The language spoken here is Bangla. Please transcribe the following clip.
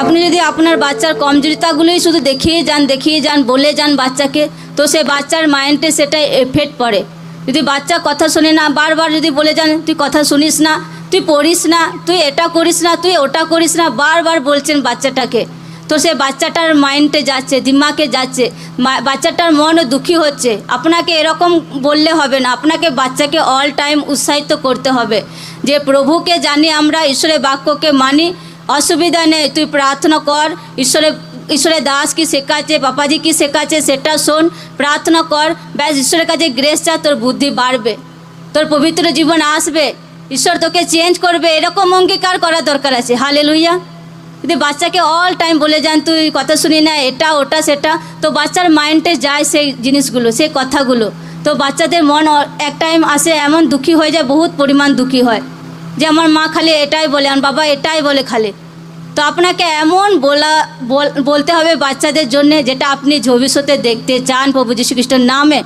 আপনি যদি আপনার বাচ্চার কমজোরিতাগুলোই শুধু দেখিয়ে যান দেখিয়ে যান, বলে যান বাচ্চাকে, তো সে বাচ্চার মাইন্ডে সেটা এফেক্ট পড়ে। যদি বাচ্চা কথা শোনে না, বারবার যদি বলে যান, তুই কথা শুনিস না, তুই পড়িস না, তুই এটা করিস না, তুই ওটা করিস না, বারবার বলছেন বাচ্চাটাকে। তো সে বাচ্চাটার মাইন্ডে যাচ্ছে, দিমাগে যাচ্ছে বাচ্চাটার মনও দুঃখী হচ্ছে। আপনাকে এরকম বললে হবে না, আপনাকে বাচ্চাকে অল টাইম উৎসাহিত করতে হবে। যে প্রভুকে জানি আমরা, ঈশ্বরের বাক্যকে মানি অসুবিধা নেই, তুই প্রার্থনা কর। ঈশ্বরের ঈশ্বরের দাস কি শেখাচ্ছে বাপাজি কি শেখাচ্ছে, সেটা শোন, প্রার্থনা কর। ব্যাস, ঈশ্বরের কাছে গ্রেস চা তোর বুদ্ধি বাড়বে, তোর পবিত্র জীবন আসবে। ঈশ্বর তোকে চেঞ্জ করবে, এরকম অঙ্গীকার করা দরকার আছে। হালে লুইয়া যদি বাচ্চাকে অল টাইম বলে যান, তুই কথা শুনি না, এটা, ওটা, সেটা, তো বাচ্চার মাইন্ডে যায় সেই জিনিসগুলো, সেই কথাগুলো। তো বাচ্চাদের মন, এক টাইম আসে, এমন দুঃখী হয়ে যায়, বহুত পরিমাণ দুঃখী হয়। যে আমার মা খালি এটাই বলে, আমার বাবা এটাই বলে খালি। তো আপনাকে এমন বলা, বল- বলতে হবে বাচ্চাদের জন্য যেটা আপনি ভবিষ্যতে দেখতে চান প্রভু যীশু খ্রিস্টের নামে।